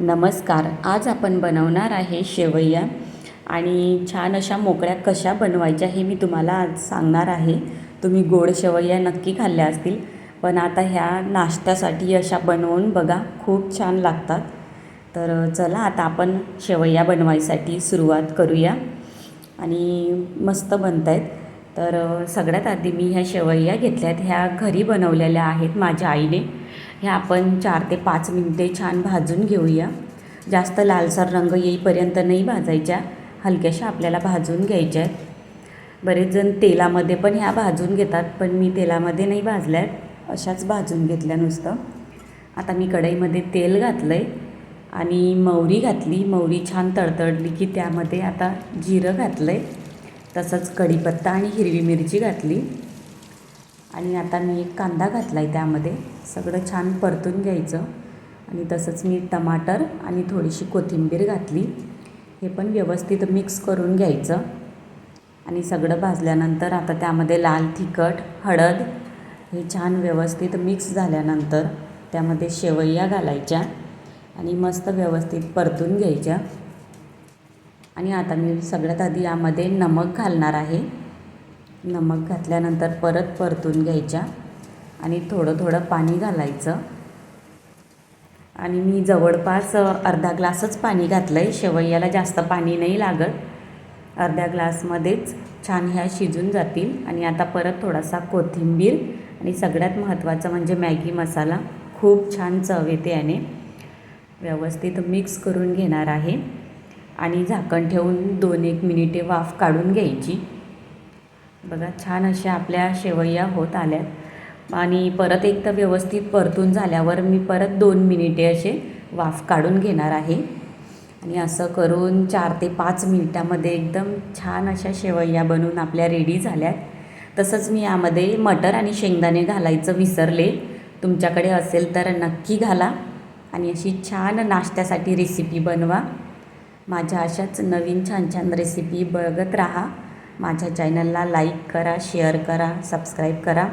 नमस्कार. आज आपण बनवणार आहे शेवया. आणि छान अशा मोकळ्या कशा बनवायच्या हे मी तुम्हाला आज सांगणार आहे. तुम्ही गोड शेवया नक्की खाल्ल्या असतील. पण आता ह्या नाश्त्यासाठी अशा बनवून बघा खूप छान लागतात. तर चला आता आपण शेवया बनवायसाठी सुरुवात करूया. आणि मस्त बनत आहेत तर सगळ्यात आधी मी ह्या शेवया घेतल्यात. ह्या घरी बनवलेल्या आहेत माझ्या आईने. ह्या आपण चार ते पाच मिनटे छान भाजून घेऊया. जास्त लालसर रंग येईपर्यंत नाही भाजायच्या. हलक्याशा आपल्याला भाजून घ्यायच्या आहेत. बरेच जण तेलामध्ये पण ह्या भाजून घेतात पण मी तेलामध्ये नाही भाजल्यात अशाच भाजून घेतल्या नुसतं. आता मी कढईमध्ये तेल घातलं आहे आणि मौरी घातली. मौरी छान तडतडली की त्यामध्ये आता जिरं घातलं आहे तसंच कढीपत्ता आणि हिरवी मिरची घातली. आणि आता मी एक कांदा घातला आहे त्यामध्ये. सगळं छान परतून घ्यायचं. आणि तसंच मी टमाटर आणि थोडीशी कोथिंबीर घातली. हे पण व्यवस्थित मिक्स करून घ्यायचं. आणि सगळं भाजल्यानंतर आता त्यामध्ये लाल तिखट हळद हे छान व्यवस्थित मिक्स झाल्यानंतर त्यामध्ये शेवया घालायच्या आणि मस्त व्यवस्थित परतून घ्यायच्या. आणि आता मी सगळ्यात आधी यामध्ये नमक घालणार आहे. नमक घातल्यानंतर परत परतून घ्यायच्या आणि थोडं थोडं पाणी घालायचं. आणि मी जवळपास अर्धा ग्लासच पाणी घातलं आहे शेवयाला जास्त पाणी नाही लागत. अर्ध्या ग्लासमध्येच छान ह्या शिजून जातील. आणि आता परत थोडासा कोथिंबीर आणि सगळ्यात महत्त्वाचं म्हणजे मॅगी मसाला. खूप छान चव येते याने. व्यवस्थित मिक्स करून घेणार आहे. आणि झाकण ठेवून दोन एक मिनिटे वाफ काढून घ्यायची. बघा छान अशा आपल्या शेवया होत आल्यात आणि परत एकदा व्यवस्थित परतून झाल्यावर मी परत दोन मिनिटे असे वाफ काढून घेणार आहे. आणि असं करून चार ते पाच मिनिटामध्ये एकदम छान अशा शेवया बनवून आपल्या रेडी झाल्यात. तसंच मी यामध्ये मटर आणि शेंगदाणे घालायचं विसरले. तुमच्याकडे असेल तर नक्की घाला आणि अशी छान नाश्त्यासाठी रेसिपी बनवा. माझ्या अशाच नवीन छान छान रेसिपी बघत राहा. माझ्या चॅनलला लाईक करा शेअर करा सबस्क्राईब करा.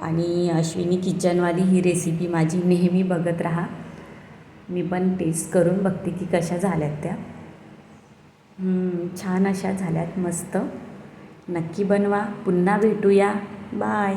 आणि अश्विनी किचनवाली ही रेसिपी माझी नेहमी बघत राहा. मी पण टेस्ट करून बघते की कशा झाल्यात त्या. छान अशा झाल्यात मस्त. नक्की बनवा. पुन्हा भेटूया. बाय.